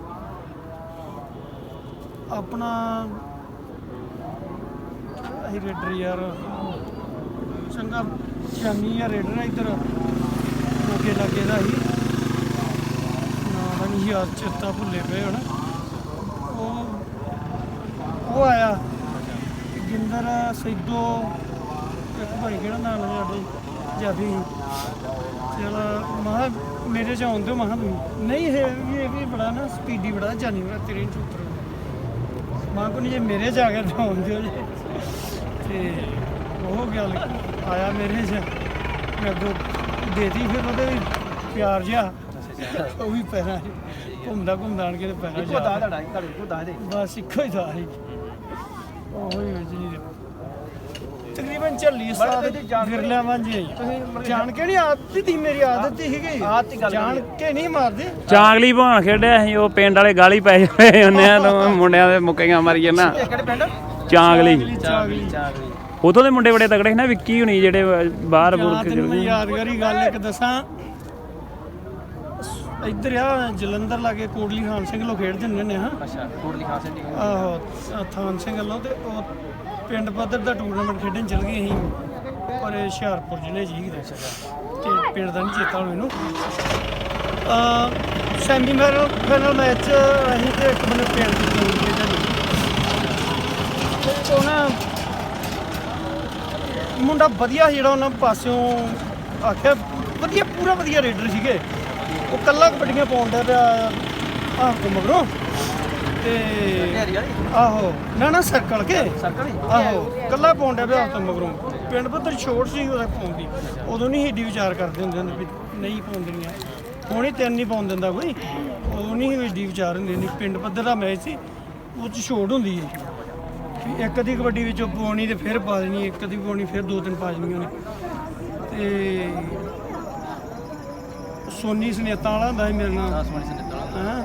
ਆਪਣਾ ਅਸੀਂ ਰੇਡਰ ਯਾਰ ਚੰਗਾ ਸ਼ਾਮੀ ਯਾਰ ਰੇਡਰ ਆ ਇੱਧਰ। ਮੋਗੇ ਲੱਗੇ ਦਾ ਸੀ ਨਾ ਦਾ ਨਹੀਂ ਯਾਦ ਚੇਤਾ ਭੁੱਲੇ ਪਏ ਹੁਣ। ਉਹ ਉਹ ਆਇਆ। ਗਿੰਦਰ ਸੈਦੋ ਇੱਕ ਭਾਈ ਕਿਹੜਾ ਨਾਮ ਹੈ ਸਾਡੇ ਜਾਬੀ ਚਲ, ਮਹਾ, ਮੇਰੇ ਚ ਆਉਂਦੇ ਮਹਾ ਤੁਸੀਂ। ਨਹੀਂ, ਇਹ ਇਹ ਵੀ ਬੜਾ ਨਾ ਸਪੀਡੀ ਬੜਾ ਜਾਨੀ ਬੜਾ ਤੇਰੇ ਚ ਉਤਰ। ਮਾਂ ਕੋ ਨਹੀਂ, ਜੇ ਮੇਰੇ ਚ ਆ ਗਿਆ ਤਾਂ ਆਉਂਦੇ ਹੋ ਤੇ ਉਹ ਗੱਲ ਆਇਆ ਮੇਰੇ ਚ। ਮੈਂ ਅੱਗੋਂ ਦੇਤੀ ਫਿਰ ਉਹਦੇ ਵੀ ਪਿਆਰ ਜਿਹਾ। ਉਹ ਵੀ ਪੈਰਾਂ 'ਚ ਘੁੰਮਦਾ ਘੁੰਮਦਾ ਆਣ ਕੇ ਤੇ ਪੈਰਾਂ 'ਚ ਇੱਕੋ ਦਾ। ਤੁਹਾਡਾ ਤੁਹਾਡੇ ਇੱਕੋ ਦਾ ਦੇ। ਬਸ ਇੱਕੋ ਹੀ ਥਾ ਸੀ। ਉਹ ਹੀ ਵਿੱਚ ਜੀ ਤਕਰੀਬਨ ਚੱਲੀ ਸਾਦ ਤੁਸੀਂ ਜਾਣ ਕੇ- ਵਿਰਲਾ ਵਾਂਝੇ ਜਾਣ ਕੇ ਨਹੀਂ ਆਦਤ ਸੀ ਮੇਰੀ ਆਦਤ ਹੀ ਸੀਗੀ ਆਦਤ ਦੀ ਗੱਲ ਜਾਣ ਨਹੀਂ ਕੇ ਨਹੀਂ ਮਾਰਦੇ। ਚਾਂਗਲੀ ਭਾਣ ਖੇਡਿਆ ਸੀ ਉਹ ਪਿੰਡ ਵਾਲੇ ਗਾਲੀ ਪੈ ਜਾਂਦੇ ਹੁੰਨੇ ਆ ਤੋਂ ਮੁੰਡਿਆਂ ਦੇ ਮੁੱਕੀਆਂ ਮਾਰੀ ਨਾ। ਇਹ ਕਿਹੜੇ ਪਿੰਡ? ਚਾਂਗਲੀ। ਚਾਗਲੀ ਚਾਗਲੀ। ਉਥੋਂ ਦੇ ਮੁੰਡੇ ਬੜੇ ਤਗੜੇ ਸੀ ਨਾ ਵਿੱਕੀ ਹੁਣੀ ਜਿਹੜੇ ਬਾਹਰ ਬੁਰ ਜਾਂ ਕੇ ਮੈਂ ਯਾਦਗਾਰੀ ਗੱਲ ਇੱਕ ਦੱਸਾਂ। ਇੱਧਰ ਆ ਜਲੰਧਰ ਲਾਗੇ ਕੋਟਲੀ ਖਾਨ ਸਿੰਘ ਲੋ ਖੇਡਦੇ ਹੁੰਦੇ ਨੇ ਹਾਂ। ਅੱਛਾ ਕੋਟਲੀ ਖਾਨ ਸਿੰਘ ਜੀ ਆਹੋ ਥਾਨ ਸਿੰਘ ਵੱਲੋਂ ਤੇ ਉਹ ਪਿੰਡ ਪੱਧਰ ਦਾ ਟੂਰਨਾਮੈਂਟ ਖੇਡਣ ਚਲ ਗਏ ਅਸੀਂ ਪਰ ਇਹ ਹੁਸ਼ਿਆਰਪੁਰ ਜ਼ਿਲ੍ਹੇ 'ਚ ਹੀ ਕਿਤੇ ਤੇ ਪਿੰਡ ਦਾ ਨਹੀਂ ਚੇਤਾ ਹੁਣ ਮੈਨੂੰ ਅ ਸੈਮੀ ਫਾਈਨਲ ਮੈਚ ਅਸੀਂ ਤੇ ਇੱਕ ਬੰਦੇ ਪਿੰਡ ਦੀ ਟੀਮ ਖੇਡਣ ਤੇ ਉਹ ਨਾ ਮੁੰਡਾ ਵਧੀਆ ਸੀ ਜਿਹੜਾ ਉਹਨਾਂ ਪਾਸਿਓਂ ਆਖਿਆ ਵਧੀਆ ਪੂਰਾ ਵਧੀਆ ਰੇਡਰ ਸੀਗੇ। ਉਹ ਕੱਲਾ ਕਬੱਡੀਆਂ ਪਾਉਣ ਦਾ ਪਿਆ ਆਹ ਤੋਂ ਮਗਰੋਂ। ਤੇ ਆਹੋ ਨਾ ਨਾ ਸਰਕਲ ਕੇ? ਸਰਕਲ ਆਹੋ ਕੱਲਾ ਪਾਉਂਦਾ ਪਿਆ ਤੋਂ ਮਗਰੋਂ। ਪਿੰਡ ਪੱਧਰ ਛੋਟ ਸੀ ਉਹਦਾ ਪਾਉਂਦੀ। ਉਦੋਂ ਨਹੀਂ ਏਡੀ ਵਿਚਾਰ ਕਰਦੇ ਹੁੰਦੇ ਹੁੰਦੇ ਵੀ ਨਹੀਂ ਪਾਉਂਦੀਆਂ। ਹੁਣ ਹੀ ਤਿੰਨ ਨਹੀਂ ਪਾਉਣ ਦਿੰਦਾ ਕੋਈ। ਉਦੋਂ ਨਹੀਂ ਏਡੀ ਵਿਚਾਰ ਹੁੰਦੀ ਨਹੀਂ ਪਿੰਡ ਪੱਧਰ ਦਾ ਮੈਚ ਸੀ ਉਹ ਚ ਛੋਟ ਹੁੰਦੀ ਹੈ ਵੀ ਇੱਕ ਅੱਧੀ ਕਬੱਡੀ ਵਿੱਚੋਂ ਪਾਉਣੀ ਤੇ ਫਿਰ ਪਾ ਦੇਣੀ ਇੱਕ ਅੱਧੀ ਪਾਉਣੀ ਫਿਰ ਦੋ ਤਿੰਨ ਪਾ ਦੇਣੀਆਂ ਨੇ। ਤੇ ਸੋਨੀ ਸਨੇਤਾ ਵਾਲਾ ਹੁੰਦਾ ਸੀ ਮੇਰੇ ਨਾਲ। ਹਾਂ ਸੋਹਣੀ ਸਿੰਘ ਹੈਂ?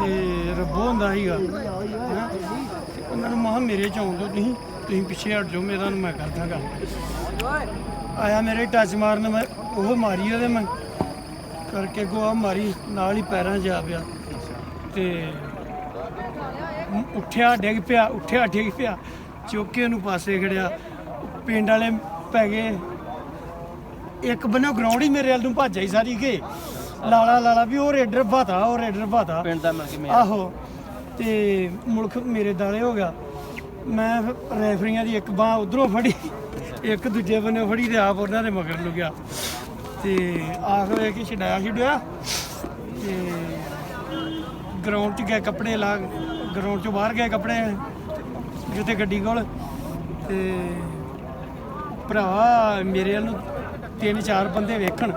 ਤੇ ਰੱਬੋ ਹੁੰਦਾ ਸੀਗਾ। ਹੈਂ? ਤੇ ਉਹਨਾਂ ਨੂੰ ਮਹਾ ਮੇਰੇ ਚ ਆਉਣ ਦਿਓ ਤੁਸੀਂ ਤੁਸੀਂ ਪਿੱਛੇ ਹਟ ਜਾਓ ਮੇਰਾ ਨੂੰ ਮੈਂ ਕਰਦਾ ਗੱਲ। ਆਇਆ ਮੇਰੇ ਟੱਚ ਮਾਰਨ ਮੈਂ ਉਹ ਮਾਰੀ ਉਹਦੇ ਮੈਂ ਕਰਕੇ ਗੋਆ ਮਾਰੀ ਨਾਲ ਹੀ ਪੈਰਾਂ 'ਚ ਆ ਪਿਆ। ਤੇ ਉੱਠਿਆ ਡਿੱਗ ਪਿਆ ਉੱਠਿਆ ਡਿੱਗ ਪਿਆ। ਚੁੱਕ ਕੇ ਉਹਨੂੰ ਪਾਸੇ ਖੜਿਆ। ਪਿੰਡ ਵਾਲੇ ਪੈ ਗਏ। ਇੱਕ ਬੰਨੋ ਗਰਾਊਂਡ ਹੀ ਮੇਰੇ ਵੱਲ ਨੂੰ ਭੱਜ ਆਈ ਸਾਰੀ ਕੇ ਲਾਲਾ ਲਾਲਾ ਵੀ ਉਹ ਰੇਡਰ ਭਾਤਾ ਉਹ ਰੇਡਰ ਭਾਤਾ ਪਿੰਡ ਦਾ ਮਿਲ ਕੇ ਮੈਂ ਆਹੋ। ਤੇ ਮੁਲਕ ਮੇਰੇ ਦਾਲੇ ਹੋ ਗਿਆ। ਮੈਂ ਫਿਰ ਰੈਫਰੀਆਂ ਦੀ ਇੱਕ ਬਾਹ ਉਧਰੋਂ ਫੜੀ। ਇੱਕ ਦੂਜੇ ਬੰਨੇ ਫੜੀ ਤੇ ਆਪ ਉਹਨਾਂ ਦੇ ਮਗਰ ਲੁਕਿਆ ਤੇ ਆਖਰ ਕਿ ਛਡਾਇਆ ਛਡਿਆ। ਤੇ ਗਰਾਊਂਡ 'ਚ ਗਏ ਕੱਪੜੇ ਲਾ ਗਰਾਊਂਡ 'ਚੋਂ ਬਾਹਰ ਗਏ ਕੱਪੜੇ ਜਿੱਥੇ ਗੱਡੀ ਕੋਲ। ਤੇ ਭਰਾਵਾ ਮੇਰੇ ਵੱਲ ਨੂੰ ਤਿੰਨ ਚਾਰ ਬੰਦੇ ਵੇਖਣ।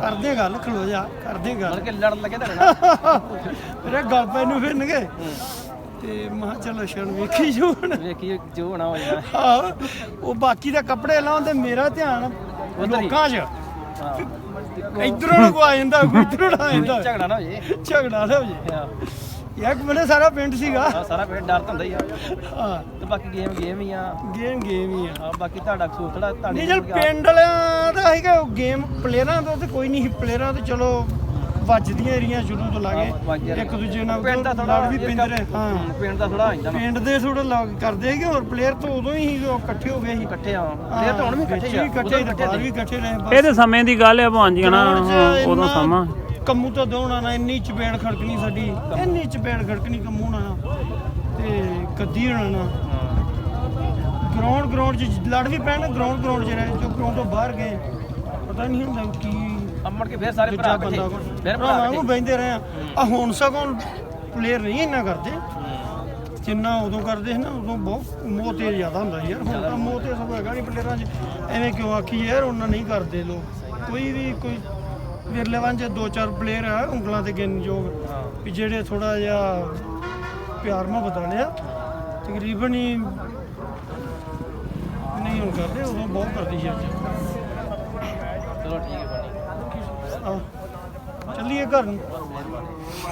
ਕਰਦੇ ਗੱਲ ਖਲੋ ਜਾ ਕਰਦੇ ਗੱਲ। ਕਿ ਲੜਨ ਲੱਗੇ ਨਾਲ। ਮੇਰੇ ਗੱਲ ਪੈ ਨੂੰ ਫਿਰਨਗੇ। ਤੇ ਮੈਂ ਕਿਹਾ ਚਲੋ ਸ਼ਰਨ ਵੇਖੀ ਜੋ ਹੁਣ। ਵੇਖੀ ਜੋ ਹੋਣਾ ਹੋ ਜਾਣਾ ਉਹ ਬਾਕੀ ਦਾ ਕੱਪੜੇ ਲਾਉਣ ਤੇ ਮੇਰਾ ਧਿਆਨ। ਲੋਕਾਂ 'ਚ। ਇਧਰੋਂ ਨੂੰ ਕੋ ਆ ਜਾਂਦਾ ਇਧਰੋਂ ਆ ਜਾਂਦਾ। ਝਗੜਾ ਨਾ ਹੋ ਜੇ। ਝਗੜਾ ਨਾ ਹੋ ਜੇ। ਹਾਂ। ਯਾਰ ਬੰਨੇ ਸਾਰਾ ਪਿੰਡ ਸੀਗਾ। ਆਹ ਸਾਰਾ ਪਿੰਡ ਡਰ ਤਾਂ ਹੁੰਦਾ ਹੀ ਆ। ਹਾਂ। ਤੇ ਬਾਕੀ ਗੇਮ ਗੇਮ ਹੀ ਆ। ਗੇਮ ਗੇਮ ਹੀ ਆ। ਆ ਬਾਕੀ ਤੁਹਾਡਾ ਕਸੂਰ ਥੋੜਾ ਤੁਹਾਡੀ ਨਹੀਂ ਚਲ ਪਿੰਡ ਵਾਲਿਆਂ ਦਾ ਹੈਗਾ ਉਹ ਗੇਮ ਪਲੇਅਰਾਂ ਦਾ ਤੇ ਕੋਈ ਨਹੀਂ ਪਲੇਅਰਾਂ ਤੇ ਚਲੋ ਵੱਜਦੀਆਂ ਏਰੀਆਂ ਸ਼ੁਰੂ ਤੋਂ ਲਾਗੇ। ਵੱਜਦੀਆਂ ਇੱਕ ਦੂਜੇ ਨਾਲ ਪਿੰਡ ਦਾ ਥੋੜਾ ਲੜ ਵੀ ਪੈਂਦੇ ਰਹੇ। ਹਾਂ। ਪਿੰਡ ਦਾ ਥੋੜਾ ਆਇਂਦਾ ਨਾ। ਪਿੰਡ ਦੇ ਥੋੜਾ ਲੱਗ ਕਰਦੇ ਹੈਗੇ ਹੋਰ ਪਲੇਅਰ ਤਾਂ ਉਦੋਂ ਹੀ ਉਹ ਇਕੱਠੇ ਹੋ ਗਏ ਸੀ। ਇਕੱਠੇ ਆ। ਪਲੇਅਰ ਤਾਂ ਹੁਣ ਵੀ ਇਕੱਠੇ ਹੀ ਆ। ਇਕੱਠੇ ਉਦੋਂ ਹੀ ਇਕੱਠੇ ਬਾਹਰ ਵੀ ਇਕੱਠੇ ਰਹੇ ਬਸ ਇਹ ਤੇ ਸਮੇਂ ਦੀ ਗੱਲ ਹੈ ਭਾਂਜੀ ਨਾ ਉਦੋਂ ਸਮਾਂ। ਕੰਮੂ ਤਾਂ ਦੋਣਾ ਨਾ ਇੰਨੀ ਚਪੇੜ ਖੜਕਣੀ ਸਾਡੀ ਇੰਨੀ ਚਪੇੜ ਖੜਕਣੀ ਕੰਮੂ ਨਾ ਤੇ ਕੱਦੀ ਹੋਣਾ ਨਾ। ਗਰਾਊਂਡ ਗਰਾਊਂਡ 'ਚ ਲੜ ਵੀ ਪੈਣ ਗਰਾਊਂਡ ਗਰਾਊਂਡ 'ਚ ਰਹੇ ਜੋ ਗਰਾਊਂਡ ਤੋਂ ਬਾਹਰ ਗਏ ਪਤਾ ਨਹੀਂ ਹੁੰਦਾ ਕੀ ਅੰਮੜ ਕੇ ਫੇਰ ਸਾਰੇ ਭਰਾ ਬੰਦਾ ਇਕੱਠੇ ਫਿਰ ਭਰਾ ਇਕੱਠੇ। ਬੈਂਦੇ ਰਹੇ ਆ। ਆਹ ਹੁਣ ਸਗੋਂ ਪਲੇਅਰ ਨਹੀਂ ਇੰਨਾ ਕਰਦੇ। ਜਿੰਨਾ ਉਦੋਂ ਕਰਦੇ ਸੀ ਨਾ ਉਦੋਂ ਬਹੁਤ ਮੋਹ ਤੇ ਜ਼ਿਆਦਾ ਹੁੰਦਾ ਸੀ ਯਾਰ। ਹੁਣ ਤਾਂ ਮੋਹ ਤੇ ਸਭ ਹੈਗਾ ਨਹੀਂ ਪਲੇਅਰਾਂ 'ਚ। ਐਵੇਂ ਕਿਉਂ ਆਖੀ ਯਾਰ ਉਹਨਾਂ ਨਹੀਂ ਕਰਦੇ ਲੋਕ। ਕੋਈ ਵੀ ਕੋਈ ਵਿਰਲੇ ਵਾਂਝ ਦੋ ਚਾਰ ਪਲੇਅਰ ਆ ਉਂਗਲਾਂ ਤੇ ਗਿਣ ਯੋਗ। ਵੀ ਜਿਹੜੇ ਥੋੜਾ ਜਿਹਾ ਪਿਆਰ ਮੁਹੱਬਤ ਵਾਲੇ ਆ ਤਕਰੀਬਨ ਹੀ ਨਹੀਂ ਹੁਣ ਕਰਦੇ ਉਦੋਂ ਬਹੁਤ ਕਰਦੀ ਸੀ ਅੱਜ। ਚਲੋ ਠੀਕ ਹੈ ਬਣੀ ਚੱਲੀਏ ਘਰ ਨੂੰ।